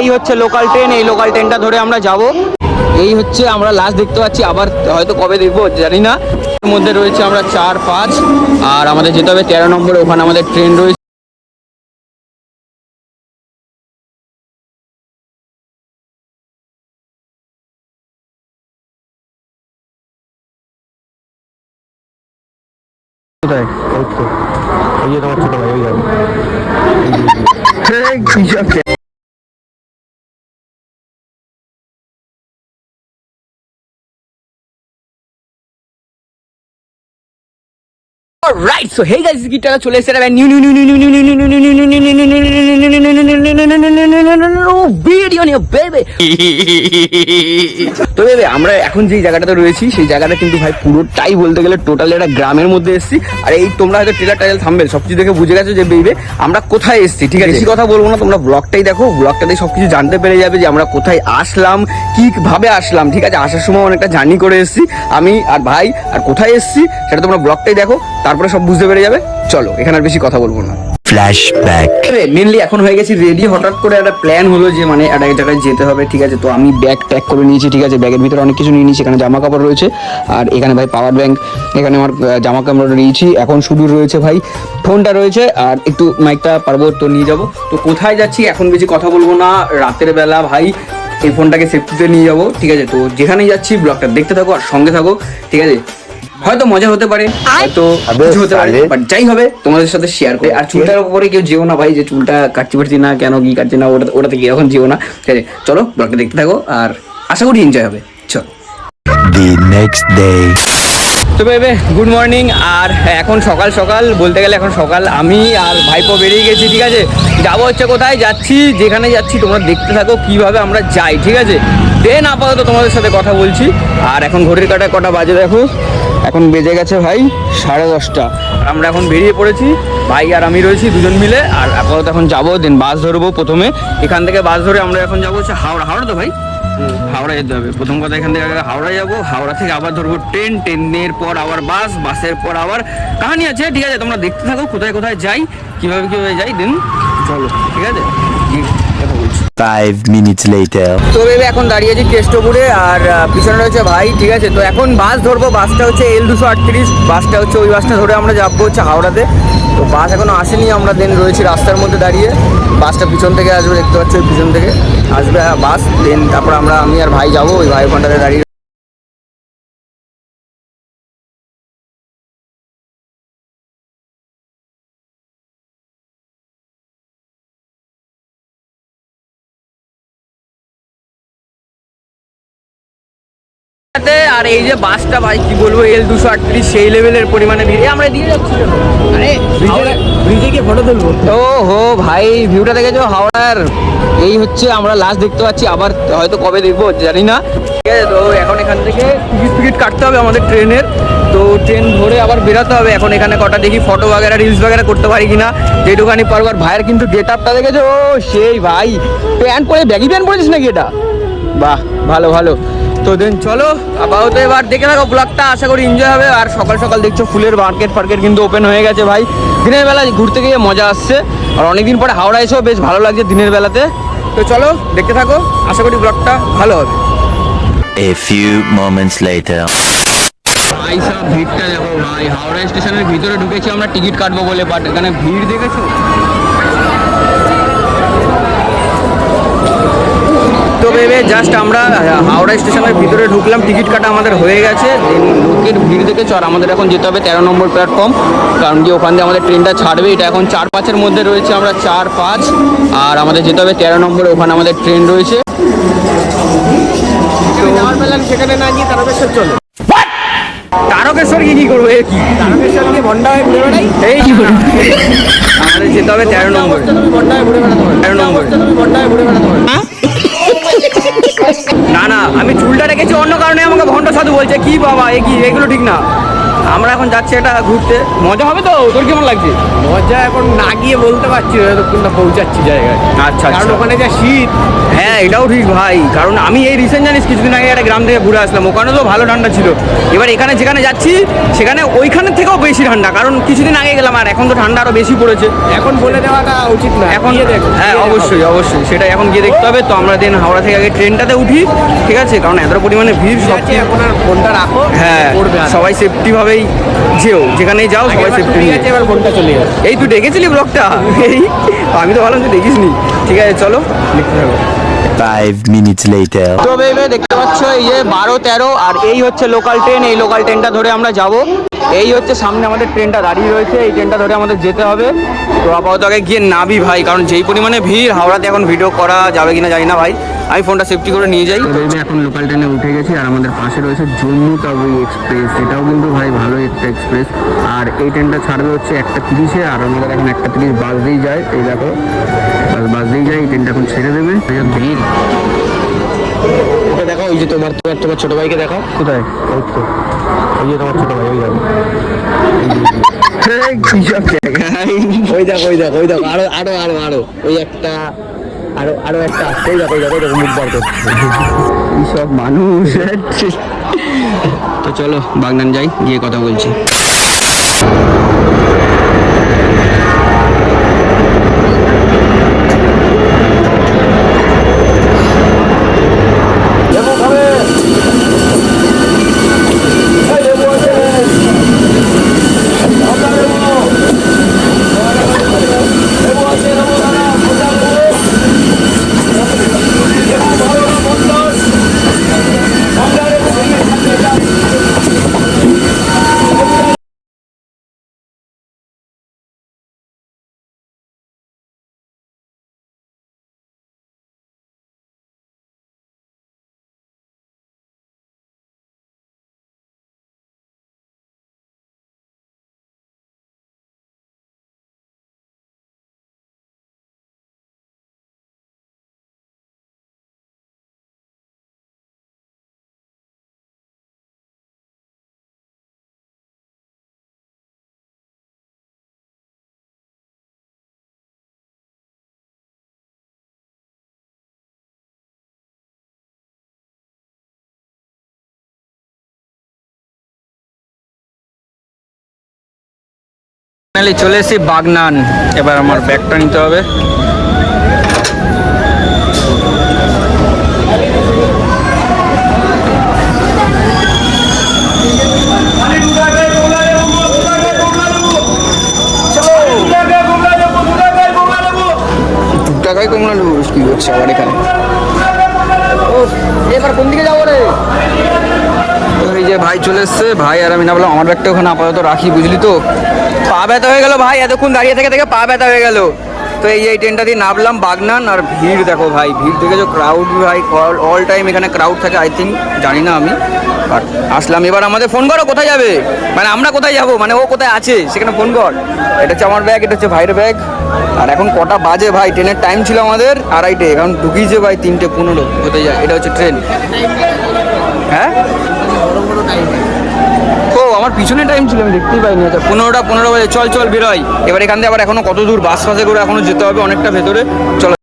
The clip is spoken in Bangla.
এই হচ্ছে লোকাল ট্রেন এই লোকাল ট্রেনটা ধরে আমরা যাব। এই হচ্ছে আমরা লাস্ট দেখতে পাচ্ছি আবার হয়তো কবে দেখব জানি না। এর মধ্যে রয়েছে আমরা চার পাঁচ আর আমাদের যেতে হবে তেরো নম্বরে ওখানে আমাদের ট্রেন রয়েছে। কোথায় ওই তো এই যে তোমার ছোট ভাই ওই যাবে রাইট সো হে গাইস গিটারটা চলে new new new new new new new new new new new new তো বেবে আমরা এখন যেই জায়গাটাতে রয়েছি সেই জায়গাটা কিন্তু ভাই পুরোটাই বলতে গেলে টোটাল একটা গ্রামের মধ্যে এসেছি। আর এই তোমরা হয়তো ট্রেলার টাইল থামবে সবকিছু দেখে বুঝে গেছো যে বেবে আমরা কোথায় এসেছি ঠিক আছে? বেশি কথা বলব না তোমরা ব্লগটাই দেখো ব্লগটাতে সবকিছু জানতে পেরে যাবে যে আমরা কোথায় আসলাম কি ভাবে আসলাম ঠিক আছে? আসার সময় অনেকটা জার্নি করে এসেছি আমি আর ভাই আর কোথায় এসেছি সেটা তোমরা ব্লগটাই দেখো তারপরে সব বুঝতে পেরে যাবে। চলো এখানে আর বেশি কথা বলব না। ফ্ল্যাশব্যাক মেনলি এখন হয়ে গেছি রেডি হঠাৎ করে একটা প্ল্যান হলো যে মানে একটা জায়গায় যেতে হবে, ঠিক আছে? তো আমি ব্যাগ প্যাক করে নিয়েছি, ঠিক আছে? ব্যাগের ভিতরে অনেক কিছু নিয়ে নিয়েছি, এখানে জামা কাপড় রয়েছে, আর এখানে ভাই পাওয়ার ব্যাংক এখানে আমার জামা কাপড় নিয়েছি এখন শুধু রয়েছে ভাই ফোনটা রয়েছে, আর একটু মাইকটা পারব তো নিয়ে যাব। তো কোথায় যাচ্ছি, এখন বেশি কথা বলব না, রাতের বেলা ভাই এই ফোনটাকে সেফটিতে নিয়ে যাব, ঠিক আছে? তো যেখানেই যাচ্ছি ব্লগটা দেখতে থাকো আর সঙ্গে থাকো, ঠিক আছে? হয়তো মজা হতে পারে হয়তো কিছু হতে পারে বাট যাই হবে তোমাদের সাথে শেয়ার করে আর চুলটার উপরে কেউ যেও না ভাই যে চুলটা কাটতে পারছি না কেন কি কাটছি না ওটা ওটাতে কি এখন যেও না। ঠিক আছে চলো ব্লগটা দেখতে থাকো আর আশা করি এনজয় হবে। চলো। দি নেক্সট ডে তো বেবে গুড মর্নিং আর এখন সকাল সকাল বলতে গেলে এখন সকাল আমি আর ভাইপো বেরিয়ে গেছি ঠিক আছে? যাব হচ্ছে কোথায়? যাচ্ছি যেখানে যাচ্ছি তোমরা দেখতে থাকো কীভাবে আমরা যাই ঠিক আছে? দেন আপাতত তোমাদের সাথে কথা বলছি আর এখন ঘড়ির কাটা কটা বাজে দেখো? এখন বেজে গেছে ভাই সাড়ে দশটা। আমরা এখন বেরিয়ে পড়েছি, ভাই আর আমি রয়েছি দুজন মিলে, আর আপাতত এখন যাব, দেন বাস ধরবো প্রথমে। এখান থেকে বাস ধরে আমরা এখন যাব হচ্ছে হাওড়া। হাওড়া তো ভাই? হাওড়া যেতে হবে। প্রথম কথা এখান থেকে হাওড়া যাব, হাওড়া থেকে আবার ধরবো ট্রেন। ট্রেনের পর আবার বাস, বাসের পর আবার কাহানি আছে? ঠিক আছে, তোমরা দেখতে থাকো, কোথায় কোথায় যাই, কীভাবে কীভাবে যাই, দেন চলো, ঠিক আছে? ফাইভ মিনিটস লেটার তো ভেবে এখন দাঁড়িয়ে আছি কেষ্টপুরে আর পিছনে রয়েছে ভাই, ঠিক আছে? তো এখন বাস ধরবো, বাসটা হচ্ছে এল দুশো আটত্রিশ, বাসটা হচ্ছে ওই বাসটা ধরে আমরা যাব হচ্ছে হাওড়াতে। তো বাস এখনও আসেনি, আমরা দেন রয়েছি রাস্তার মধ্যে দাঁড়িয়ে। বাসটা পিছন থেকে আসবে, দেখতে পাচ্ছি পিছন থেকে। আসবে বাস দেন তারপর আমরা, আমি আর ভাই যাব, ওই ভাই ওখানটাতে দাঁড়িয়ে আর এই যে বাসটা ভাই কি বলব এল দুশো আটত্রিশ সেই লেভেলের পরিমাণে ভিড়। আমরা দিয়ে যাচ্ছি? আরে ব্রিজে গিয়ে ফটো তুলবো? ও হো ভাই ভিউটা দেখেছ? হাওড়ার এই হচ্ছে আমরা লাস্ট দেখতে পাচ্ছি। আবার হয়তো কবে দেখব জানি না। ঠিক আছে তো এখন এখান থেকে টিকিট ফিকিট কাটতে হবে আমাদের ট্রেনের। তো ট্রেন ধরে আবার বেরোতে হবে। এখন এখানে কটা দেখি ফটো বাগেরা রিলস বাগেরা করতে পারি কিনা যেটুখানি পারব। আর ভাইয়ের কিন্তু গেট আপটা দেখেছ? ও সেই ভাই। প্যান্ট পরে ব্যাগি প্যান্ট পরেছিস নাকি এটা? বাহ ভালো ভালো। তো দেন চলো আপাতত এবার দেখে থাকো ব্লগটা আশা করি এনজয় হবে। আর সকাল সকাল দেখছ ফুলের মার্কেট ফার্কেট কিন্তু ওপেন হয়ে গেছে ভাই। দিনের বেলা ঘুরতে গিয়ে মজা আসছে। আর অনেকদিন পরে হাওড়া এসেও বেশ ভালো লাগছে দিনের বেলাতে। তো চলো দেখতে থাকো আশা করি ব্লগটা ভালো হবে। এ ফিউ মোমেন্টস লেটার ভাই সব ভিড়টা দেখো ভাই হাওড়া স্টেশনের ভিতরে ঢুকেছি আমরা টিকিট কাটবো বলে বাট এখানে ভিড় দেখেছ? তো ভেবে জাস্ট আমরা হাওড়া স্টেশনের ভিতরে ঢুকলাম। টিকিট কাটা আমাদের হয়ে গেছে। লোকের ভিড় দেখেছ আর আমাদের এখন যেতে হবে তেরো নম্বর প্ল্যাটফর্ম কারণ কি ওখান দিয়ে আমাদের ট্রেনটা ছাড়বে। এটা এখন চার পাঁচের মধ্যে রয়েছে আমরা চার পাঁচ। আর আমাদের যেতে হবে তেরো নম্বরে ওখানে আমাদের ট্রেন রয়েছে। সেখানে না গিয়ে তারকেশ্বর চলো তারকেশ্বর কি কি করব? কি? ভন্ডা হয়ে ঘুরে বেড়াই। এই আমাদের যেতে হবে তেরো নম্বর। তেরো নম্বর। না না আমি রেখেছি অন্য কারণে আমাকে ভন্ড সাধু বলছে কি বাবা এ কি? এগুলো ঠিক না। আমরা এখন যাচ্ছি এটা ঘুরতে। মজা হবে তো? তোর কেমন লাগছে? মজা এখন না গিয়ে বলতে পারছি না পৌঁছাচ্ছি জায়গায়। আচ্ছা কারণ ওখানে যা শীত। হ্যাঁ এটাও ঠিক ভাই। কারণ আমি এই রিসেন্ট জানিস কিছুদিন আগে একটা গ্রাম থেকে ঘুরে আসলাম। ওখানে তো ভালো ঠান্ডা ছিল। এবার এখানে যেখানে যাচ্ছি সেখানে ওইখানের থেকেও বেশি ঠান্ডা। কারণ কিছুদিন আগে গেলাম আর এখন তো ঠান্ডা আরও বেশি পড়েছে। এখন বলে দেওয়াটা উচিত না এখন হ্যাঁ অবশ্যই অবশ্যই। সেটা এখন গিয়ে দেখতে হবে। তো আমরা দেন হাওড়া থেকে আগে ট্রেনটাতে উঠি ঠিক আছে? কারণ এত পরিমাণে ভিড় সব আছে এখন আর ফোনটা রাখো হ্যাঁ সবাই সেফটি ভাবেই যেও যেখানেই যাও সবাই সেফটি নিয়ে। এবার ফোনটা চলে যাবে এই তুই দেখেছিলি ব্লগটা এই আমি তো ভালো তুই দেখিস নি ঠিক আছে চলো। দেখতে থাকো। Five minutes later. তো বেবে দেখতে পাচ্ছ এই যে বারো তেরো আর এই হচ্ছে লোকাল ট্রেন এই লোকাল ট্রেনটা ধরে আমরা যাব। এই হচ্ছে সামনে আমাদের ট্রেনটা দাঁড়িয়ে রয়েছে এই ট্রেনটা ধরে আমাদের যেতে হবে। তো আপাতত আগে গিয়ে নাবি ভাই কারণ যেই পরিমাণে ভিড় হাওড়াতে এখন ভিডিও করা যাবে কিনা জানি না ভাই। আমি ফোনটা সেফটি করে নিয়ে যাই। এখন লোকাল ট্রেনে উঠে গেছি আর আমাদের পাশে রয়েছে জম্মু তাবি এক্সপ্রেস এটাও কিন্তু ভাই ভালো একটা এক্সপ্রেস আর এই ট্রেনটা ছাড়বে হচ্ছে একটা তিরিশে আর আমাদের এখন একটা তিরিশ বাস দিয়েই যায়। এই দেখো বাস দিয়েই যায় ট্রেনটা এখন ছেড়ে দেবে। ভিড়। ওটা দেখো ওই যে তোমার তোমার তোমার ছোট ভাইকে দেখো কোথায়? ওই তো ওই যে তোমার ছোট ভাই ওই দেখো। ওই দেখো ওই দেখো ওই দেখো আরও আরও আরও আরও। ওই একটা আরও আরও একটা আসছে ওই দেখো ওই দেখো দেখো মুখ বার করছে। সব মানুষ তো চলো বাগনান যাই গিয়ে কথা বলছি। ফাইনালি চলে এসেছি বাগনান। এবার আমার ব্যাগটা নিতে হবে। দু টাকায় কমলা নেব কি হচ্ছে আবার এখানে? ও এবার কোন দিকে যাব রে? এই যে ভাই চলে এসছে ভাই আর আমি না বললাম আমার ব্যাগটা ওখানে আপাতত রাখি বুঝলি তো? পা ব্যথা হয়ে গেল ভাই, এতক্ষণ দাঁড়িয়ে থেকে থেকে পা ব্যথা হয়ে গেল। তো এই এই ট্রেনটা দিয়ে নামলাম বাগনান, আর ভিড় দেখো ভাই, ভিড় থেকে যে ক্রাউড ভাই অল টাইম এখানে ক্রাউড থাকে আই থিঙ্ক জানি না আমি। বাট আসলাম, এবার আমাদের ফোন করো, কোথায় যাবে? মানে আমরা কোথায় যাব? মানে ও কোথায় আছে? সেখানে ফোন কর। এটা হচ্ছে আমার ব্যাগ এটা হচ্ছে ভাইয়ের ব্যাগ আর এখন কটা বাজে ভাই ট্রেনের টাইম ছিল আমাদের আড়াইটে, এখন ঢুকিয়েছে ভাই তিনটে পনেরো। কোথায় যায়? এটা হচ্ছে ট্রেন হ্যাঁ? আমার পিছনে টাইম ছিল, আমি দেখতেই পাইনি আচ্ছা পনেরোটা, পনেরো বাজে, চল চল বেরোয় এবার এখান থেকে আবার এখনও কত দূর? বাস ফাসে করে এখনও যেতে হবে অনেকটা ভেতরে। চলো।